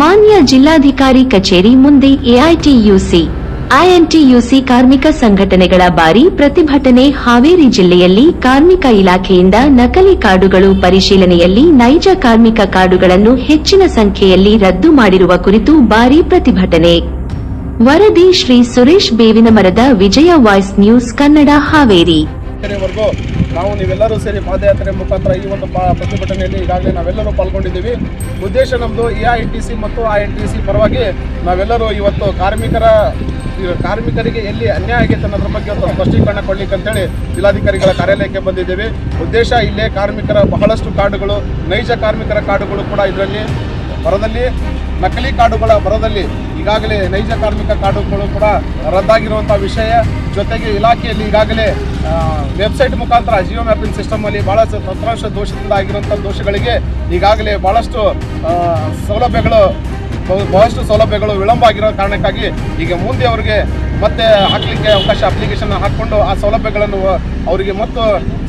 ಮಾನ್ಯ ಜಿಲ್ಲಾಧಿಕಾರಿ ಕಚೇರಿ ಮುಂದೆ ಎಐಟಿಯುಸಿ, ಐಎನ್ಟಿಯುಸಿ ಕಾರ್ಮಿಕ ಸಂಘಟನೆಗಳ ಬಾರಿ ಪ್ರತಿಭಟನೆ ಹಾವೇರಿ ಜಿಲ್ಲೆಯಲ್ಲಿ ಕಾರ್ಮಿಕ ಇಲಾಖೆಯಿಂದ ನಕಲಿ ಕಾರ್ಡುಗಳು ಪರಿಶೀಲನೆಯಲ್ಲಿ ನೈಜ ಕಾರ್ಮಿಕ ಕಾರ್ಡುಗಳನ್ನು ಹೆಚ್ಚಿನ ಸಂಖ್ಯೆಯಲ್ಲಿ ರದ್ದು ಮಾಡಿರುವ ಕುರಿತು ಭಾರಿ ಪ್ರತಿಭಟನೆ. ವರದಿ ಶ್ರೀ ಸುರೇಶ್ ಬೇವಿನಮರದ ವಿಜಯ ವಾಯ್ಸ್ ನ್ಯೂಸ್ ಕನ್ನಡ ಹಾವೇರಿ. ವರೆಗೂ ನಾವು ನೀವೆಲ್ಲರೂ ಸೇರಿ ಪಾದಯಾತ್ರೆ ಮುಖಾಂತರ ಈ ಒಂದು ಪ್ರತಿಭಟನೆಯಲ್ಲಿ ಈಗಾಗಲೇ ನಾವೆಲ್ಲರೂ ಪಾಲ್ಗೊಂಡಿದ್ದೀವಿ. ಉದ್ದೇಶ ನಮ್ಮದು ಎ ಐ ಟಿ ಸಿ ಮತ್ತು ಐ ಟಿ ಸಿ ಪರವಾಗಿ ನಾವೆಲ್ಲರೂ ಇವತ್ತು ಕಾರ್ಮಿಕರ ಕಾರ್ಮಿಕರಿಗೆ ಎಲ್ಲಿ ಅನ್ಯಾಯ ಆಗೈತೆ ಅನ್ನೋದ್ರ ಬಗ್ಗೆ ಒಂದು ಸ್ಪಷ್ಟೀಕರಣ ಕೊಡ್ಲಿಕ್ಕೆ ಅಂತೇಳಿ ಜಿಲ್ಲಾಧಿಕಾರಿಗಳ ಕಾರ್ಯಾಲಯಕ್ಕೆ ಬಂದಿದ್ದೀವಿ. ಉದ್ದೇಶ ಇಲ್ಲೇ ಕಾರ್ಮಿಕರ ಬಹಳಷ್ಟು ಕಾರ್ಡುಗಳು ನೈಜ ಕಾರ್ಮಿಕರ ಕಾರ್ಡುಗಳು ಕೂಡ ಇದರಲ್ಲಿ, ಬರದಲ್ಲಿ ನಕಲಿ ಕಾರ್ಡುಗಳ ಬರದಲ್ಲಿ ಈಗಾಗಲೇ ನೈಜ ಕಾರ್ಮಿಕ ಕಾರ್ಡುಗಳು ಕೂಡ ರದ್ದಾಗಿರುವಂಥ ವಿಷಯ. ಜೊತೆಗೆ ಇಲಾಖೆಯಲ್ಲಿ ಈಗಾಗಲೇ ವೆಬ್ಸೈಟ್ ಮುಖಾಂತರ ಜಿಯೋ ಮ್ಯಾಪಿಂಗ್ ಸಿಸ್ಟಮಲ್ಲಿ ಭಾಳಷ್ಟು ತಂತ್ರಾಂಶ ದೋಷದಿಂದ ಆಗಿರುವಂಥ ದೋಷಗಳಿಗೆ ಈಗಾಗಲೇ ಭಾಳಷ್ಟು ಸೌಲಭ್ಯಗಳು ಬಹಳಷ್ಟು ಸೌಲಭ್ಯಗಳು ವಿಳಂಬ ಆಗಿರೋ ಕಾರಣಕ್ಕಾಗಿ ಈಗ ಮುಂದೆ ಅವರಿಗೆ ಮತ್ತೆ ಹಾಕಲಿಕ್ಕೆ ಅವಕಾಶ ಅಪ್ಲಿಕೇಶನ್ ಹಾಕ್ಕೊಂಡು ಆ ಸೌಲಭ್ಯಗಳನ್ನು, ಅವರಿಗೆ ಮತ್ತು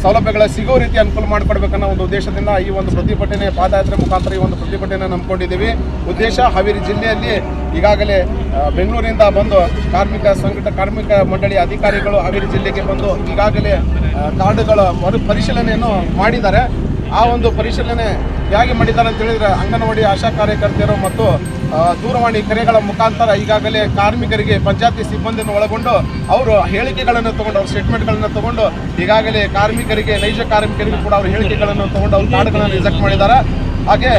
ಸೌಲಭ್ಯಗಳ ಸಿಗೋ ರೀತಿ ಅನುಕೂಲ ಮಾಡಿಕೊಡ್ಬೇಕನ್ನೋ ಒಂದು ಉದ್ದೇಶದಿಂದ ಈ ಒಂದು ಪ್ರತಿಭಟನೆ, ಪಾದಯಾತ್ರೆ ಮುಖಾಂತರ ಈ ಒಂದು ಪ್ರತಿಭಟನೆ ನಂಬ್ಕೊಂಡಿದ್ದೀವಿ. ಉದ್ದೇಶ ಹಾವೇರಿ ಜಿಲ್ಲೆಯಲ್ಲಿ ಈಗಾಗಲೇ ಬೆಂಗಳೂರಿನಿಂದ ಬಂದು ಕಾರ್ಮಿಕ ಸಂಘಟ, ಕಾರ್ಮಿಕ ಮಂಡಳಿ ಅಧಿಕಾರಿಗಳು ಹಾವೇರಿ ಜಿಲ್ಲೆಗೆ ಬಂದು ಈಗಾಗಲೇ ಕಾರ್ಡುಗಳ ಮರು ಪರಿಶೀಲನೆಯನ್ನು ಮಾಡಿದ್ದಾರೆ. ಆ ಒಂದು ಪರಿಶೀಲನೆ ಹೇಗೆ ಮಾಡಿದ್ದಾರೆ ಅಂತ ಹೇಳಿದರೆ, ಅಂಗನವಾಡಿ ಆಶಾ ಕಾರ್ಯಕರ್ತೆಯರು ಮತ್ತು ದೂರವಾಣಿ ಕರೆಗಳ ಮುಖಾಂತರ ಈಗಾಗಲೇ ಕಾರ್ಮಿಕರಿಗೆ ಪಂಚಾಯತಿ ಸಿಬ್ಬಂದಿಯನ್ನು ಒಳಗೊಂಡು ಅವರು ಹೇಳಿಕೆಗಳನ್ನು ತಗೊಂಡು, ಅವ್ರ ಸ್ಟೇಟ್ಮೆಂಟ್ಗಳನ್ನು ತಗೊಂಡು, ಈಗಾಗಲೇ ಕಾರ್ಮಿಕರಿಗೆ, ನೈಜ ಕಾರ್ಮಿಕರಿಗೆ ಕೂಡ ಅವರು ಹೇಳಿಕೆಗಳನ್ನು ತಗೊಂಡು ಅವ್ರ ಕಾರ್ಡ್ಗಳನ್ನು ರಿಜೆಕ್ಟ್ ಮಾಡಿದ್ದಾರೆ. ಹಾಗೆ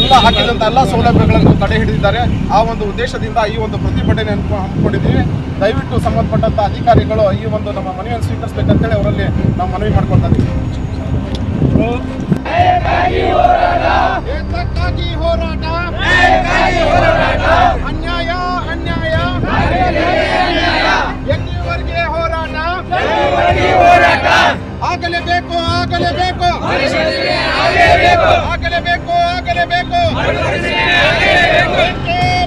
ಎಲ್ಲ ಹಾಕಿದಂಥ ಎಲ್ಲ ಸೌಲಭ್ಯಗಳನ್ನು ತಡೆ ಹಿಡಿದಿದ್ದಾರೆ. ಆ ಒಂದು ಉದ್ದೇಶದಿಂದ ಈ ಒಂದು ಪ್ರತಿಭಟನೆ ಹಮ್ಮಿಕೊಂಡಿದ್ದೀವಿ ದಯವಿಟ್ಟು ಸಂಬಂಧಪಟ್ಟಂಥ ಅಧಿಕಾರಿಗಳು ಈ ಒಂದು ನಮ್ಮ ಮನವಿಯನ್ನು ಸ್ವೀಕರಿಸಬೇಕಂತೇಳಿ ಅವರಲ್ಲಿ ನಾವು ಮನವಿ ಮಾಡ್ಕೊಳ್ತಾ ಇದ್ದೀವಿ. ಆಗಲೇಬೇಕು ಆಗಲೇಬೇಕು. ಆಗಲೇಬೇಕು. ಆಗಲೇಬೇಕು ಬೇಕೇ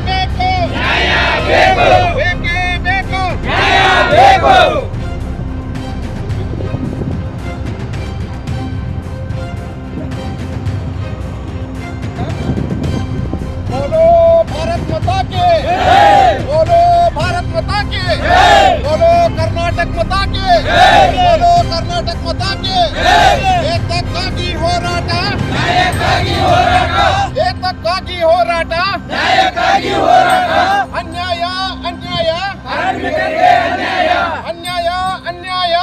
ಏತಕ್ಕಾಗಿ ಹೋರಾಟ. ಅನ್ಯಾಯ ಅನ್ಯಾಯ. ಅನ್ಯಾಯ. ಅನ್ಯಾಯ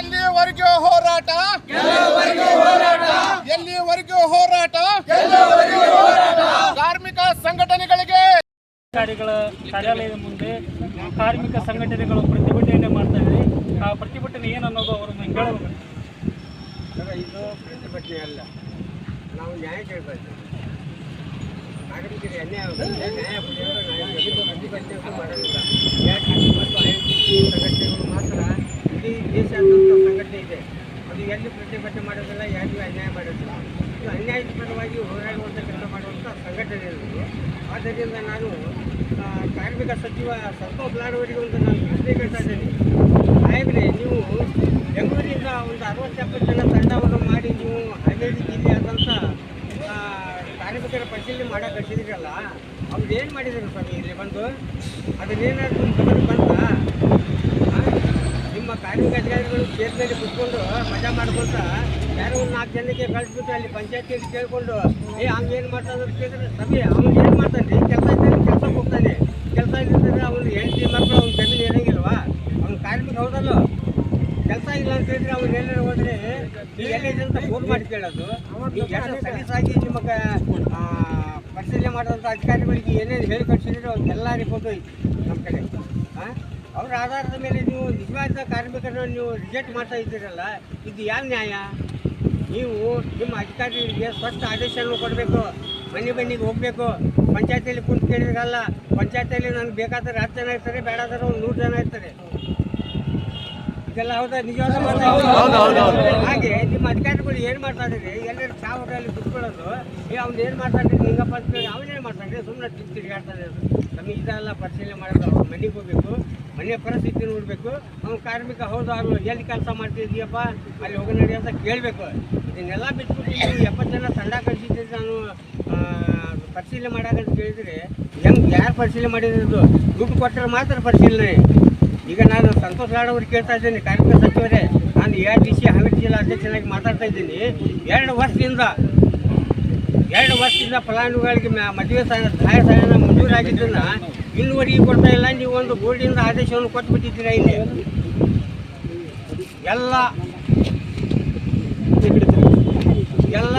ಎಲ್ಲಿವರೆಗೂ ಹೋರಾಟ. ಎಲ್ಲಿವರೆಗೂ ಹೋರಾಟ. ಕಾರ್ಮಿಕ ಸಂಘಟನೆಗಳಿಗೆ. ಅಧಿಕಾರಿಗಳ ಕಾರ್ಯಾಲಯದ ಮುಂದೆ ಕಾರ್ಮಿಕ ಸಂಘಟನೆಗಳು ಪ್ರತಿಭಟನೆ ಮಾಡ್ತಾ ಇದ್ದಾರೆ. ಆ ಪ್ರತಿಭಟನೆ ಏನು ಅನ್ನೋದು ಅವ್ರನ್ನ ಹೇಳಬೇಕು. ಸರ್, ಇದು ಪ್ರತಿಭಟನೆ ಅಲ್ಲ. ನಾವು ನ್ಯಾಯ ಕೇಳಬೇಕು. ನಾಗರಿಕರಿಗೆ ಅನ್ಯಾಯ ನ್ಯಾಯ ಪ್ರತಿಭಟನೆ ಮಾಡೋದಿಲ್ಲ ಯಾಕೆ ಮತ್ತು ಐ ಸಂಘಟನೆಗಳು ಮಾತ್ರ ಇಡೀ ದೇಶಾದ್ಯಂತ ಸಂಘಟನೆ ಇದೆ. ಅದು ಎಲ್ಲಿ ಪ್ರತಿಭಟನೆ ಮಾಡೋದಿಲ್ಲ, ಯಾರಿಗೂ ಅನ್ಯಾಯ ಮಾಡೋದಿಲ್ಲ. ಇದು ಅನ್ಯಾಯದ ಪರವಾಗಿ ಹೋರಾಡುವಂಥ ಕೆಲಸ ಮಾಡುವಂಥ ಸಂಘಟನೆ ಇರುವುದು ಆದ್ದರಿಂದ ನಾನು ಕಾರ್ಮಿಕ ಸಚಿವ ಸಂತೋಷ್ ಲಾಡವರಿಗೆ ಒಂದು ನಾನು ಪ್ರಶ್ನೆ ಕೇಳ್ತಾ ಇದ್ದೀನಿ. ಸಾಹೇಬ್ರೆ ನೀವು ಬೆಂಗಳೂರಿಂದ ಒಂದು ಅರವತ್ತು ಎಪ್ಪತ್ತು ಜನ ತಂಡವನ್ನು ಮಾಡಿ ನೀವು ಕಾರ್ಮಿಕರ ಪರಿಶೀಲನೆ ಮಾಡಕ್ಕೆ ಕಳಿಸಿದ್ರಲ್ಲ ಅವ್ರು ಏನು ಮಾಡಿದ್ರು ಸ್ವಾಮಿ ಇಲ್ಲಿ ಬಂದು? ಅದನ್ನೇನಾದ್ರು ಬಂತ ನಿಮ್ಮ ಕಾರ್ಮಿಕ ಅಧಿಕಾರಿಗಳು ಕ್ಷೇತ್ರದಲ್ಲಿ ಕುತ್ಕೊಂಡು ಮಜಾ ಮಾಡ್ಕೊಂತ ಯಾರೋ ಒಂದು ನಾಲ್ಕು ಜನಕ್ಕೆ ಕಳಿಸ್ಬಿಟ್ಟು ಅಲ್ಲಿ ಪಂಚಾಯತಿಯಲ್ಲಿ ಕೇಳ್ಕೊಂಡು ಏ ಏನು ಮಾಡ್ತಾನೆ ಕೇಳಿದ್ರೆ ಸಭೆ ಅವ್ನು ಏನು ಮಾಡ್ತಾನೆ? ಕೆಲಸ ಇದ್ದಾನೆ ಕೆಲಸಕ್ಕೆ ಹೋಗ್ತಾನೆ. ಕೆಲಸ ಇದ್ದರೆ ಅವ್ನು ಹೆಂಡತಿ ಮಕ್ಕಳು ಅವ್ನ ಜಮೀನು ಇರಂಗಿಲ್ವಾ ಅವ್ನು ಕಾರ್ಮಿಕ ಹೌದಲ್ಲ? ಕೆಲಸ ಇಲ್ಲ ಅಂತ ಹೇಳಿದ್ರೆ ಅವ್ರು ಎಲ್ಲರೂ ಹೋದ್ರೆ ಎಲ್ಲ ಎಲ್ಲಿದೆ ಅಂತ ಫೋನ್ ಮಾಡಿ ಕೇಳೋದು. ಸಲೀಸಾಗಿ ಆ, ಪರಿಶೀಲನೆ ಮಾಡಿದಂಥ ಅಧಿಕಾರಿಗಳಿಗೆ ಏನೇನು ಹೇಳಿ ಕಳಿಸಿದ್ರು ಅವ್ರಿಗೆಲ್ಲ ರಿಪೋರ್ಟ್ ಐತಿ ನಮ್ಮ ಕಡೆ. ಹಾಂ ಅವ್ರ ಆಧಾರದ ಮೇಲೆ ನೀವು ನಿಜವಾದ ಕಾರ್ಮಿಕರನ್ನು ನೀವು ರಿಜೆಕ್ಟ್ ಮಾಡ್ತಾ ಇದ್ದೀರಲ್ಲ, ಇದು ಯಾವ ನ್ಯಾಯ? ನೀವು ನಿಮ್ಮ ಅಧಿಕಾರಿಗಳಿಗೆ ಸ್ವಷ್ಟ ಆದೇಶವನ್ನು ಕೊಡಬೇಕು ಮನೆ ಮನೆಗೆ ಹೋಗಬೇಕು. ಪಂಚಾಯತಿಯಲ್ಲಿ ಕುಂತು ಕೇಳಿದ್ರಲ್ಲ, ಪಂಚಾಯತಿಯಲ್ಲಿ ನನಗೆ ಬೇಕಾದರೆ ಹತ್ತು ಜನ ಇರ್ತಾರೆ ಬೇಡಾದರೆ ಒಂದು ನೂರು ಜನ ಇರ್ತಾರೆ. ಇದೆಲ್ಲ ಹೌದಾ? ನಿಜವಾದ? ಹಾಗೆ ನಿಮ್ಮ ಅಧಿಕಾರಿಗಳು ಏನು ಮಾಡ್ತಾ ಇದ್ದೀರಿ? ಎಲ್ಲರೂ ಹೋಟೆಲ್ ಕುತ್ಕೊಳ್ಳೋದು. ಏ ಅವ್ನು ಏನು ಮಾಡ್ತಾ ಇದ್ದೀರಿ ಹಿಂಗಪ್ಪ ಅಂತ ಕೇಳಿ ಅವನೇನು ಮಾಡ್ತಾನೆ ಸುಮ್ಮನೆ ತಿರುಗಿ ತಿರುಗಾಡ್ತಾನೆ ಅದು ನಮಗೆ ಇದೆಲ್ಲ ಪರಿಶೀಲನೆ ಮಾಡೋದು ಅವ್ರು ಮನೆಗೆ ಹೋಗ್ಬೇಕು. ಮನೆ ಪರಿಸ್ಥಿತಿ ನೋಡಬೇಕು. ಅವ್ನು ಕಾರ್ಮಿಕ ಹೌದು ಅವ್ರು ಎಲ್ಲಿ ಕೆಲಸ ಮಾಡ್ತಿದ್ದೀಯಪ್ಪ ಅಲ್ಲಿ ಹೋಗಿ ನಡಿ ಅಂತ ಕೇಳಬೇಕು. ಇದನ್ನೆಲ್ಲ ಬಿಟ್ಬಿಟ್ಟು ನೀವು ಎಪ್ಪತ್ತು ಜನ ತಂಡ ಕಳಿಸಿದ್ದೀರಿ ನಾನು ಪರಿಶೀಲನೆ ಮಾಡಾಕಂತ ಕೇಳಿದರೆ ಹೆಂಗ್ ಯಾರು ಪರಿಶೀಲನೆ ಮಾಡಿರೋದು? ದುಡ್ಡು ಕೊಟ್ಟರೆ ಮಾತ್ರ ಪರಿಶೀಲನೆ. ಈಗ ನಾನು ಸಂತೋಷ್ ಲಾಡ್ ಅವ್ರಿಗೆ ಕೇಳ್ತಾ ಇದ್ದೀನಿ, ಕಾರ್ಮಿಕ ಸಚಿವರೇ. ನಾನು A D T C Haveri ಜಿಲ್ಲಾ ಅಧ್ಯಕ್ಷನಾಗಿ ಮಾತಾಡ್ತಾ ಇದ್ದೀನಿ. ಎರಡು ವರ್ಷದಿಂದ ಎರಡು ವರ್ಷದಿಂದ ಫಲಾನುಭವಿಗಳಿಗೆ ಮದುವೆ ಸಹಾಯ ಸಹಾಯನ ಮಂಜೂರಾಗಿದ್ದನ್ನ ಇನ್ನುವರೆಗೆ ಕೊಡ್ತಾ ಇಲ್ಲ. ನೀವು ಒಂದು ಬೋರ್ಡಿಂದ ಆದೇಶವನ್ನು ಕೊಟ್ಬಿಟ್ಟಿದ್ದೀರಾ ಇಲ್ಲಿ? ಎಲ್ಲ ಎಲ್ಲ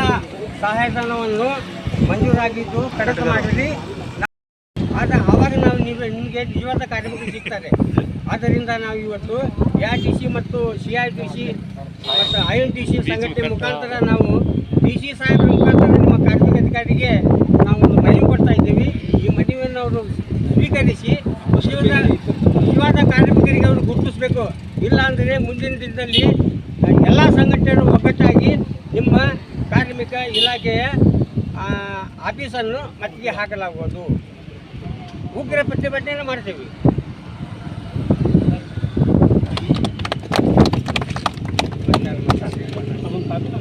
ಸಹಾಯಧನವನ್ನು ಮಂಜೂರಾಗಿದ್ದು ಕಡಿತ ಮಾಡಿರಿ. ಆದರೆ ಆವಾಗ ನಾವು ನೀವು ನಿಮಗೆ ನಿಜವಾದ ಕಾರ್ಯಕ್ರಮ ಸಿಗ್ತಾರೆ. ಆದ್ದರಿಂದ ನಾವು ಇವತ್ತು ಎ ಟಿ ಸಿ ಮತ್ತು ಸಿ ಐ ಟಿ ಸಿ ಮತ್ತು ಐ ಎನ್ ಟಿ ಸಿ ಸಂಘಟನೆ ಮುಖಾಂತರ ನಾವು ಡಿ ಸಿ ಸಾಹೇಬರ ಮುಖಾಂತರ ನಿಮ್ಮ ಕಾರ್ಮಿಕ ಅಧಿಕಾರಿಗೆ ನಾವು ಒಂದು ಮನವಿ ಕೊಡ್ತಾ ಇದ್ದೀವಿ. ಈ ಮನವಿಯನ್ನು ಅವರು ಸ್ವೀಕರಿಸಿ ನಿಜವಾದ ನಿಜವಾದ ಕಾರ್ಮಿಕರಿಗೆ ಅವರು ಗುರುತಿಸಬೇಕು. ಇಲ್ಲಾಂದರೆ ಮುಂದಿನ ದಿನದಲ್ಲಿ ಎಲ್ಲ ಸಂಘಟನೆಗಳು ಒಗ್ಗಟ್ಟಾಗಿ ನಿಮ್ಮ ಕಾರ್ಮಿಕ ಇಲಾಖೆಯ ಆಫೀಸನ್ನು ಮತ್ತಿಗೆ ಹಾಕಲಾಗುವುದು. ಉಗ್ರ ಪ್ರತಿಭಟನೆ ಮಾಡ್ತೇವೆ